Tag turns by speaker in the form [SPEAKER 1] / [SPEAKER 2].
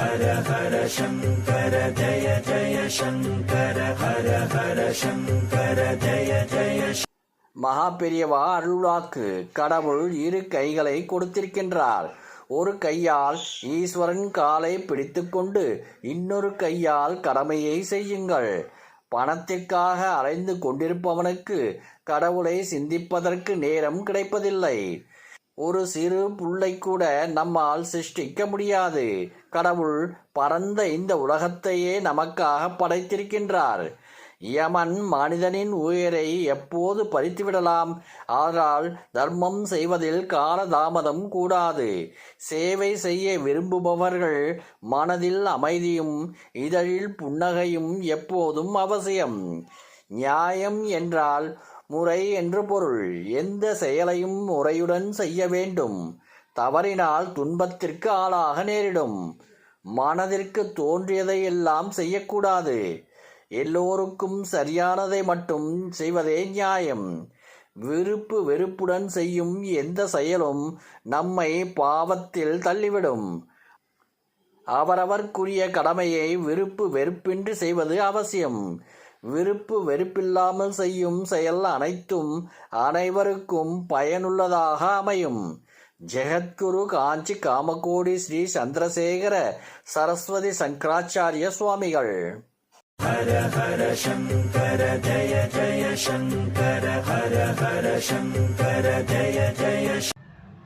[SPEAKER 1] ஹர ஹர சங்கர ஜய ஜய சங்கர ஹர ஹர சங்கர ஜய ஜய
[SPEAKER 2] மகா பெரியவா அருளாக்கு கடவுள் இரு கைகளை கொடுத்திருக்கின்றார். ஒரு கையால் ஈஸ்வரன் காலை பிடித்துக்கொண்டு இன்னொரு கையால் கடமையை செய்யுங்கள். பணத்திற்காக அலைந்து கொண்டிருப்பவனுக்கு கடவுளை சிந்திப்பதற்கு நேரம் கிடைப்பதில்லை. ஒரு சிறு புல்லை கூட நம்மால் சிருஷ்டிக்க முடியாது. கடவுள் பரந்த இந்த உலகத்தையே நமக்காக படைத்திருக்கின்றார். யமன் மனிதனின் உயிரை எப்போது பறித்துவிடலாம்? ஆனால் தர்மம் செய்வதில் காலதாமதம் கூடாது. சேவை செய்ய விரும்புபவர்கள் மனதில் அமைதியும் இதழில் புன்னகையும் எப்போதும் அவசியம். நியாயம் என்றால் முறை என்று பொருள். எந்த செயலையும் முறையுடன் செய்ய வேண்டும். தவறினால் துன்பத்திற்கு ஆளாக நேரிடும். மனதிற்கு தோன்றியதை எல்லாம் செய்யக்கூடாது. எல்லோருக்கும் சரியானதை மட்டும் செய்வதே நியாயம். விருப்பு வெறுப்புடன் செய்யும் எந்த செயலும் நம்மை பாவத்தில் தள்ளிவிடும். அவரவர்க்குரிய கடமையை விருப்பு வெறுப்பின்றி செய்வது அவசியம். விருப்பு வெறுப்பில்லாமல் செய்யும் செயல் அனைத்தும் அனைவருக்கும் பயனுள்ளதாக அமையும். ஜெகத்குரு காஞ்சி காமகோடி ஸ்ரீ சந்திரசேகர சரஸ்வதி சங்கராச்சாரிய சுவாமிகள்.
[SPEAKER 1] ஹர ஹர சங்கர ஜய ஜய சங்கர ஹர ஹர சங்கர ஜய ஜய